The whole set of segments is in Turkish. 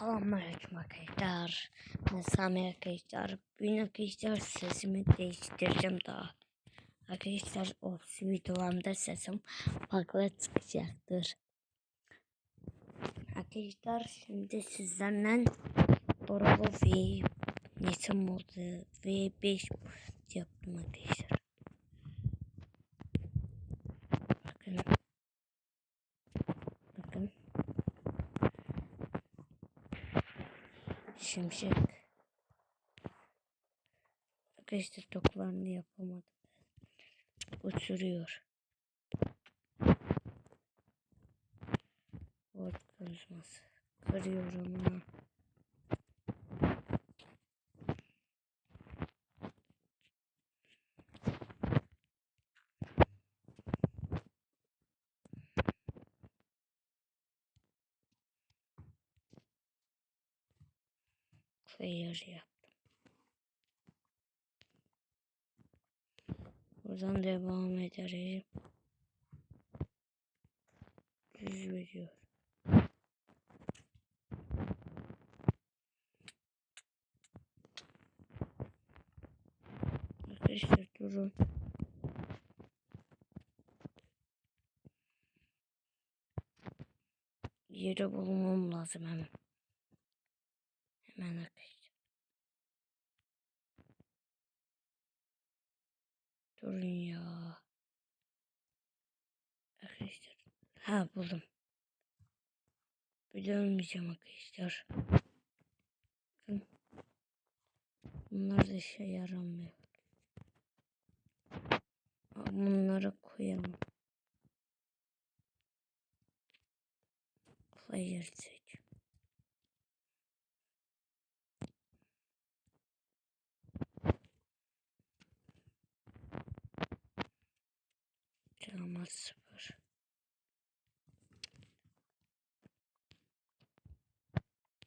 Selamünaleyküm arkadaşlar. Ben Sami arkadaşlar. Bugün arkadaşlar sesimi değiştireceğim daha. Arkadaşlar o videolarımda sesim farklı çıkacaktır. Arkadaşlar şimdi sizlerle Bravo V nesim oldu V5 yaptım arkadaşlar. Bakın. Bakın. Şimşek. Arkadaşlar toklarını yapamadım. Uçuruyor. Word konuşması. Kırıyorum onu. Clear yaptım. Buradan devam ederim. Yüz veriyor. Arkadaşlar durun. Yeri bulmam lazım hemen. Hemen arkadaşlar. Durun ya. Arkadaşlar. Ha buldum. De ölmeyeceğim arkadaşlar. Bakın. Bunlar da işe yaramıyor. Bunları koyalım. Player. Canıma sıfır.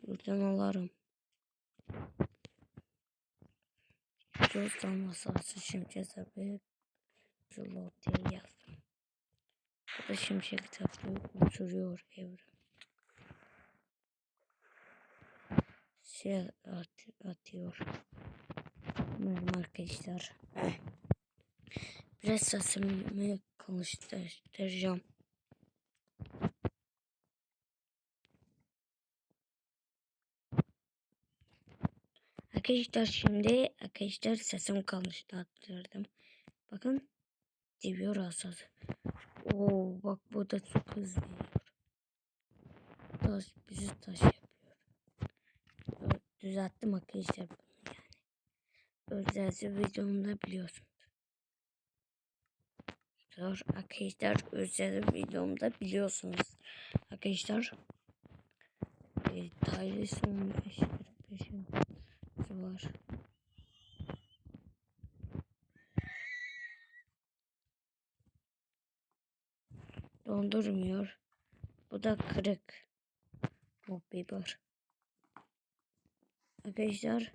Buradan alırım. Göz damlası şimşek tabi. Reload diye yazdım. Bu da şimşek tabi uçuruyor evrim. Şey at, atıyor. Umarım arkadaşlar. Biraz sesimi konuşturacağım. Arkadaşlar şimdi arkadaşlar sesim konuşturdım. Bakın diyor asas. Oo bak bu da çok hızlı yiyor. Taş bizi taş yapıyor. Düzelttim arkadaşlar bunu yani. Özellikle videomda biliyorsunuz. Zor arkadaşlar özel videomda biliyorsunuz. Arkadaşlar e, Tyson 545'im var. Dondurmuyor. Bu da kırık. Bu biber. Arkadaşlar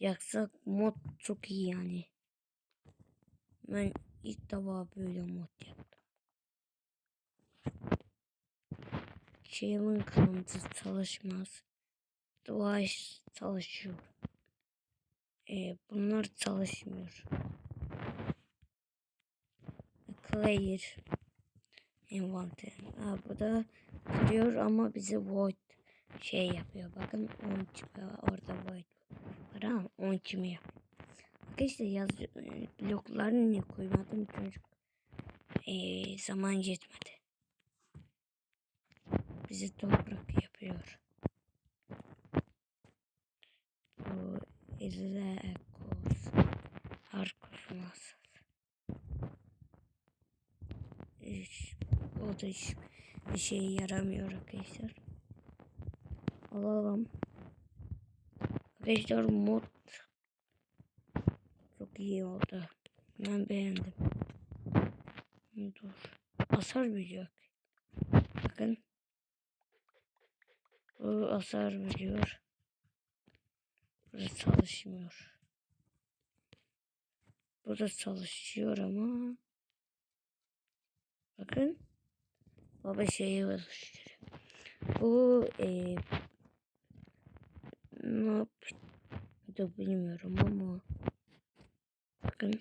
yaksak mod çok iyi yani. Ben ilk defa böyle mod yaptım. Şeyimin kılıntı çalışmaz. Dua iş çalışıyor. Ee, bunlar çalışmıyor. Clear. Envanter. Ha, bu da kırıyor ama bize void şey yapıyor. Bakın 10 çıkıyor. Orada void var ama 10 kimi yapıyor. Arkadaşlar yaz bloklarını niye koymadım çocuk? Ee, zaman yetmedi. Bizi toprak yapıyor. Bu elle ekos. Arkos nasıl? İş, o da iş, bir şeye yaramıyor arkadaşlar. Alalım. Arkadaşlar mod iyi oldu. Ben beğendim. Dur. Hasar veriyor. Bakın. Bu hasar veriyor. Burası çalışmıyor. Burada çalışıyor ama bakın baba şeyi oluşturuyor. Bu e, ne yaptı bilmiyorum ama bakın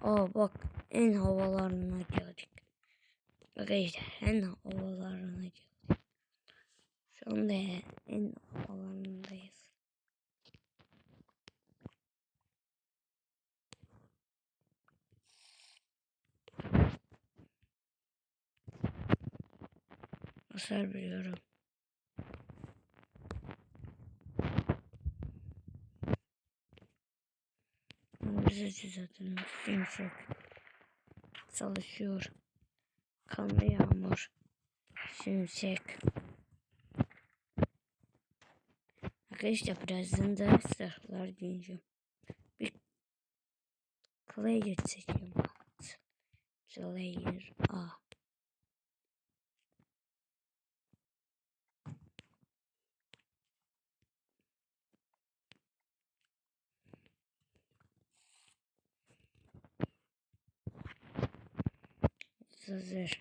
Aa bak en havalarına geldik. Arkadaşlar en havalarına geldik. Şu anda en havalarındayız. Hasar veriyorum. Bizi zaten yumuşak. Çalışıyor. Kanlı yağmur. Şimşek. Arkadaşlar birazdan da silahlar giyeceğim. Bir Player seçiyorum. Player A. Hazır.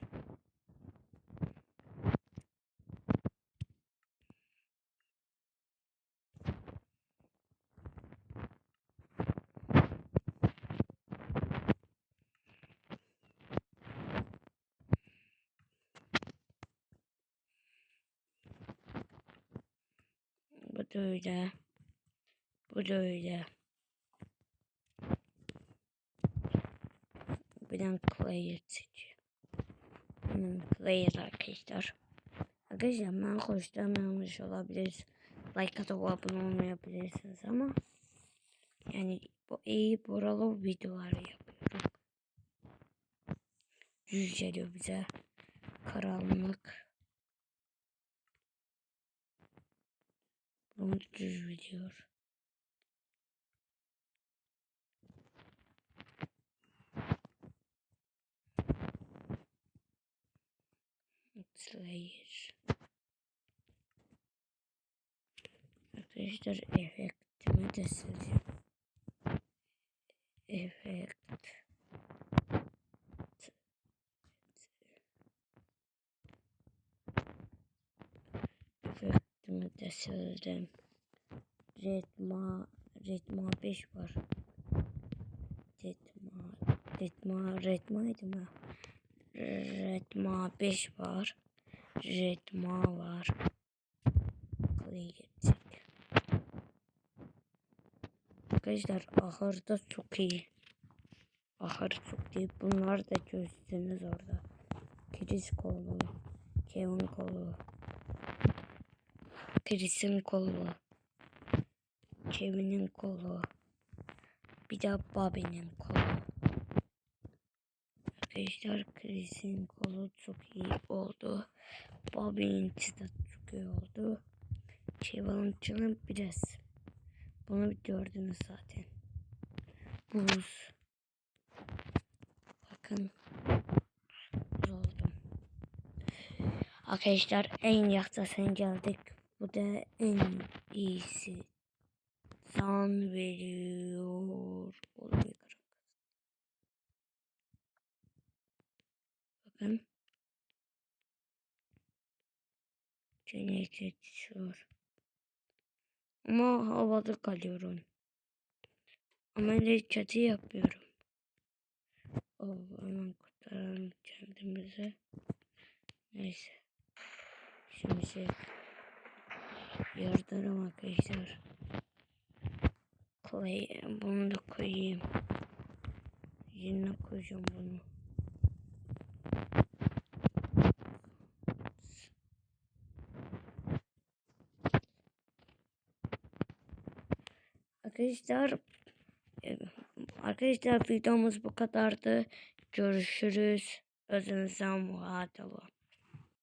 Bu da öyle. Bu da öyle. Birden player seçiyor. Player arkadaşlar. Arkadaşlar ben hoşlanmamış olabilir. Like atıp abone olmayabilirsiniz ama yani bu iyi buralı videolar yapıyorum. Geliyor bize. Karanlık. Bunu düz biliyor. Slayer. Arkadaşlar efektimi de sileceğim. Efekt. Efektimi de sildim. Redma, Redma 5 var. Redma, Redma, Redma'ydı mı? Redma 5 var. Redma var. Buraya gidecek. Arkadaşlar ahırda çok iyi. Ahır çok iyi. Bunlar da çözdünüz orada. Chris kolu. Kevin kolu. Chris'in kolu. Kevin'in kolu. Bir de Bobby'nin kolu. Arkadaşlar Chris'in kolu çok iyi oldu. Bobby'nin de çok iyi oldu. Kevin'in biraz. Bunu gördünüz zaten. Buz. Bakın. Buz oldum. Arkadaşlar en yaktasına geldik. Bu da en iyisi. Zan veriyor. Bakın. Cennet yetişiyor. Ama havada kalıyorum. Ama ne çatı yapıyorum. Hemen kurtaralım kendimize. Neyse. Şimdi şey yardım arkadaşlar. Koy, bunu da koyayım. Yerine koyacağım bunu. Arkadaşlar e, arkadaşlar videomuz bu kadardı. Görüşürüz. Özünüzden muhatap